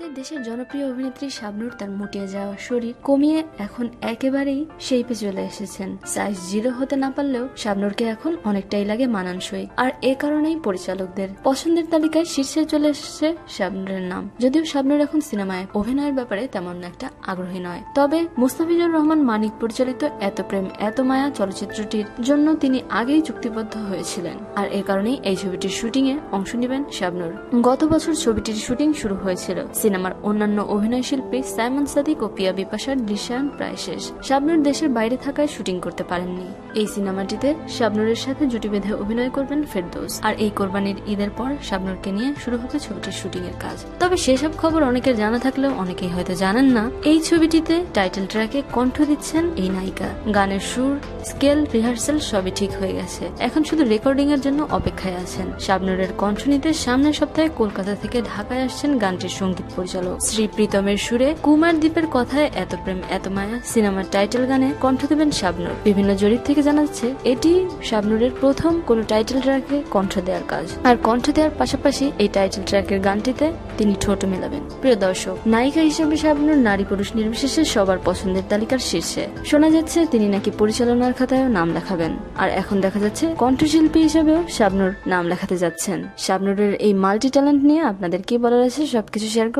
আমাদের দেশের জনপ্রিয় অভিনেত্রী শাবনূর তার মুটিয়ে যাওয়া শরীর কমিয়ে এখন একেবারেই শেপে চলে এসেছেন। সাইজ জিরো হতে না পারলেও শাবনূরকে এখন অনেকটাই লাগে মানানসই। আর এ কারণেই পরিচালকদের পছন্দের তালিকায় শীর্ষে চলে এসেছে শাবনূরের নাম। যদিও শাবনূর এখন সিনেমায় অভিনয়ের ব্যাপারে তেমন একটা আগ্রহী নয়। তবে মুস্তাফিজুর রহমান মানিক পরিচালিত এত প্রেম, এত মায়া চলচ্চিত্রটির জন্য তিনি আগেই চুক্তিবদ্ধ হয়েছিলেন। আর এ কারণেই এই ছবিটির শুটিং এ অংশ নেবেন শাবনূর। গত বছর ছবিটির শুটিং শুরু হয়েছিল। সিনেমার অন্যান্য অভিনয় শিল্পী সাইমন সাদিক ও পিয়া বিপাশার দৃশ্যায়ন প্রায় শেষ। শাবনুর দেশের বাইরে থাকায় শুটিং করতে পারেননি। এই সিনেমাটিতে শাবনূরের সাথে জুটি বেঁধে অভিনয় করবেন ফেরদৌস। আর এই কোরবানির ঈদের পর শাবনুরকে নিয়ে শুরু হবে ছবিটির শুটিং এর কাজ। তবে সেসব খবর অনেকের জানা থাকলেও অনেকেই হয়তো জানেন না, এই ছবিটিতে টাইটেল ট্র্যাকে কণ্ঠ দিচ্ছেন এই নায়িকা। গানের সুর, স্কেল, রিহার্সাল সবই ঠিক হয়ে গেছে। এখন শুধু রেকর্ডিং এর জন্য অপেক্ষায় আছেন। শাবনুরের কণ্ঠ নিতে সামনের সপ্তাহে কলকাতা থেকে ঢাকায় আসছেন গানটির সংগীত পরিচালক শ্রী প্রীতমের সুরে কুমার দ্বীপের কথায় এত প্রেম, এত মায়া সিনেমার টাইটেল গানে কণ্ঠ দেবেন শাবনুর। বিভিন্ন জরিপ থেকে জানা যাচ্ছে, এটি শাবনুরের প্রথম কোনো টাইটেল ট্র্যাকে কণ্ঠ দেওয়ার কাজ। আর কণ্ঠ দেওয়ার পাশাপাশি এই টাইটেল ট্র্যাকের গানটিতে তিনি ঠোঁট মেলাবেন। প্রিয় দর্শক, নায়িকা হিসেবে শাবনুর নারী পুরুষ নির্বিশেষে সবার পছন্দের তালিকার শীর্ষে। শোনা যাচ্ছে, তিনি নাকি পরিচালনার খাতায়ও নাম লেখাবেন। আর এখন দেখা যাচ্ছে, কণ্ঠশিল্পী হিসেবেও শাবনুর নাম লেখাতে যাচ্ছেন। শাবনুরের এই মাল্টি ট্যালেন্ট নিয়ে আপনাদের কি বলার আছে, সবকিছু শেয়ার